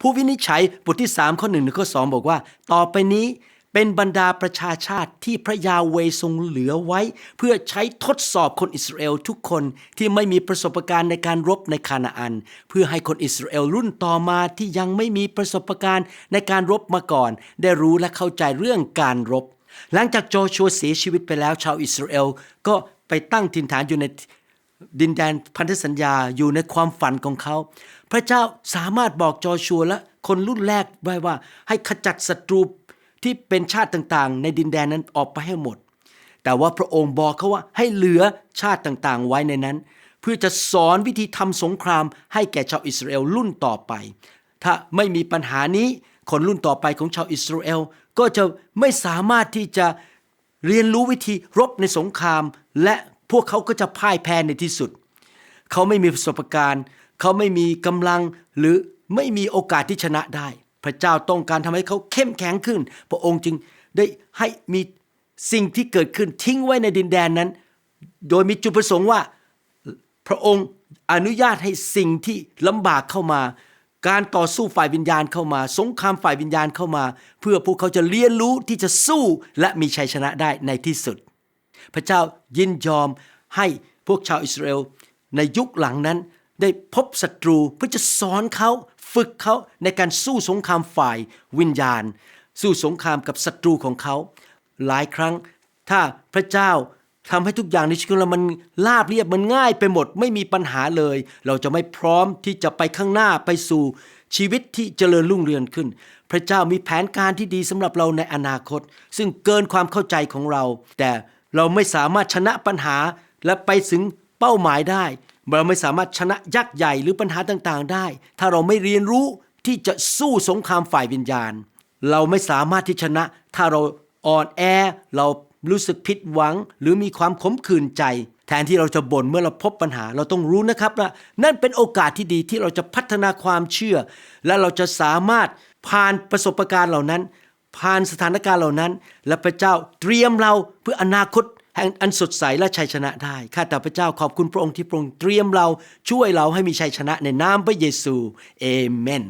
ผู้วินิจฉัยบทที่ 3 ข้อ1ถึงข้อ2บอกว่า ต่อไปนี้เป็นบรรดาประชาชาติที่พระยาเวทรงเหลือไว้ เพื่อใช้ทดสอบคนอิสราเอลทุกคนที่ไม่มีประสบการณ์ในการรบในคานาอัน เพื่อให้คนอิสราเอลรุ่นต่อมาที่ยังไม่มีประสบการณ์ในการรบมาก่อน ได้รู้และเข้าใจเรื่องการรบ หลังจากโจชัวเสียชีวิตไปแล้วชาวอิสราเอลก็ไปตั้งถิ่นฐานอยู่ใน ดินแดนพันธสัญญาอยู่ในความฝันของเขา พระเจ้าสามารถบอกจอชัวและคนรุ่นแรกไว้ว่า ให้ขจัดศัตรูที่เป็นชาติต่างๆ ในดินแดนนั้นออกไปให้หมด แต่ว่าพระองค์บอกเขาว่าให้เหลือชาติต่างๆ ไว้ในนั้น เพื่อจะสอนวิธีทำสงครามให้แก่ชาวอิสราเอลรุ่นต่อไป ถ้าไม่มีปัญหานี้คนรุ่นต่อไปของชาวอิสราเอลก็จะไม่สามารถที่จะเรียนรู้วิธีรบในสงครามและ พวกเขาก็จะพ่ายแพ้ในที่สุด เขาไม่มีประสบการณ์ เขาไม่มีกำลังหรือไม่มีโอกาสที่ชนะได้ พระเจ้าต้องการทำให้เขาเข้มแข็งขึ้น พระองค์จึงได้ให้มีสิ่งที่เกิดขึ้นทิ้งไว้ในดินแดนนั้น โดยมีจุดประสงค์ว่าพระองค์อนุญาตให้สิ่งที่ลำบากเข้ามา การต่อสู้ฝ่ายวิญญาณเข้ามา สงครามฝ่ายวิญญาณเข้ามา เพื่อพวกเขาจะเรียนรู้ที่จะสู้และมีชัยชนะได้ในที่สุด พระเจ้ายินยอมให้พวกชาวอิสราเอลในยุคหลังนั้นได้พบศัตรูเพื่อจะสอนเขาฝึกเขาในการสู้สงครามฝ่ายวิญญาณ สู้สงครามกับศัตรูของเขา หลายครั้งถ้าพระเจ้าทำให้ทุกอย่างในชีวิตเรามันราบเรียบมันง่ายไปหมดไม่มีปัญหาเลย เราจะไม่พร้อมที่จะไปข้างหน้าไปสู่ชีวิตที่เจริญรุ่งเรืองขึ้น พระเจ้ามีแผนการที่ดีสำหรับเราในอนาคต ซึ่งเกินความเข้าใจของเรา แต่ เราไม่สามารถชนะปัญหาและไปถึงเป้าหมายได้ เราไม่สามารถชนะยักษ์ใหญ่หรือปัญหาต่างๆ ได้ ถ้าเราไม่เรียนรู้ที่จะสู้สงครามฝ่ายวิญญาณ เราไม่สามารถที่ชนะ ถ้าเราอ่อนแอ เรารู้สึกผิดหวัง หรือมีความขมขื่นใจ แทนที่เราจะบ่นเมื่อเราพบปัญหา เราต้องรู้นะครับว่านั่นเป็นโอกาสที่ดีที่เราจะพัฒนาความเชื่อ และเราจะสามารถผ่านประสบการณ์เหล่านั้น ผ่านสถานการณ์เหล่านั้น และพระเจ้าเตรียมเราเพื่ออนาคตแห่งอันสดใสและชัยชนะได้ ข้าแต่พระเจ้าขอบคุณพระองค์ที่พระองค์เตรียมเราช่วยเราให้มีชัยชนะในนามพระเยซูเอเมน